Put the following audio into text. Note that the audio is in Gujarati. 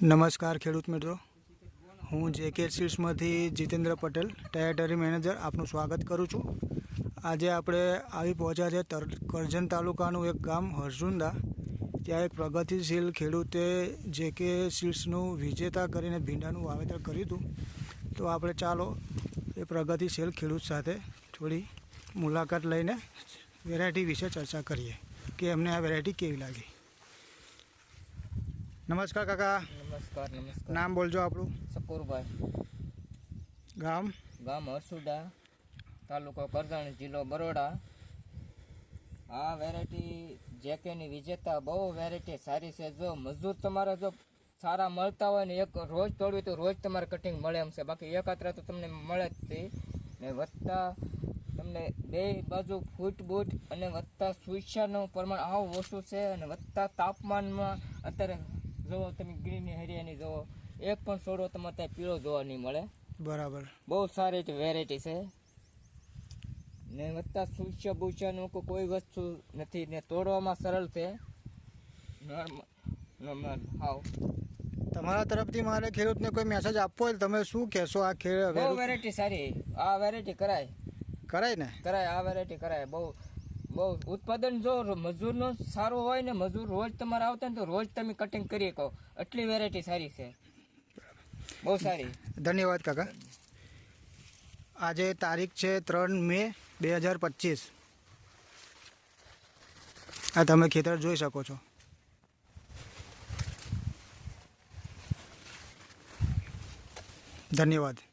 નમસ્કાર ખેડૂત મિત્રો. હું જે કે સીડ્સમાંથી જીતેન્દ્ર પટેલ ટેરેટરી મેનેજર આપનું સ્વાગત કરું છું. આજે આપણે આવી પહોંચ્યા છે તર, કરજણ તાલુકાનું એક ગામ, હરસુંદા. ત્યાં એક પ્રગતિશીલ ખેડૂતે જે કે સીડ્સનું વિજેતા કરીને ભીંડાનું વાવેતર કર્યું હતું. તો આપણે ચાલો એ પ્રગતિશીલ ખેડૂત સાથે થોડી મુલાકાત લઈને વેરાયટી વિશે ચર્ચા કરીએ કે એમને આ વેરાયટી કેવી લાગી? નમસ્કાર કાકા. નમસ્કાર નમસ્કાર. નામ બોલજો આપણું. શકુરભાઈ ગામ? ગામ હરસુડા તાલુકો કરજણ જિલ્લો બરોડા. આ વેરાયટી જેકેની વિજેતા બહુ વેરાયટી સારી છે. જો મજૂર તમારે જો સારા મળતા હોય ને એક રોજ તોડવી તો રોજ તમારે કટિંગ મળે એમ છે. બાકી એકાત્ર તો તમને મળે જ તે ને વધતા તમને બે બાજુ ફૂટ બૂટ અને વધતા સુઈશાનું પ્રમાણ આવું ઓછું છે. અને વધતા તાપમાનમાં અત્યારે જુઓ તમે ગ્રીન હરિયાની જોવો એક પણ છોડો તમારે ત્યાં પીળો જોવા નહીં મળે. બરાબર. બહુ સારી વેરાયટી છે. ને વધતા સૂચ્ય બુસ્યનું કોઈ વસ્તુ નથી. ને તોડવામાં સરળ છે. નોર્મલ. હાવ તમારા તરફથી મારે ખેડૂતને કોઈ મેસેજ આપવો હોય તમે શું કહેશો આ ખેડ વેરાયટી સારી. આ વેરાયટી કરાય. કરાય ને? કરાય. આ વેરાયટી કરાય. બહુ બહુ ઉત્પાદન જો મજૂરનો સારું હોય ને મજૂર રોજ તમારે આવતા ને તો રોજ તમે કટિંગ કરી શકો એટલી વેરાયટી સારી છે. બહુ સારી. ધન્યવાદ કાકા. આજે તારીખ છે ત્રણ મે બે હજાર પચીસ. આ તમે ખેતર જોઈ શકો છો. ધન્યવાદ.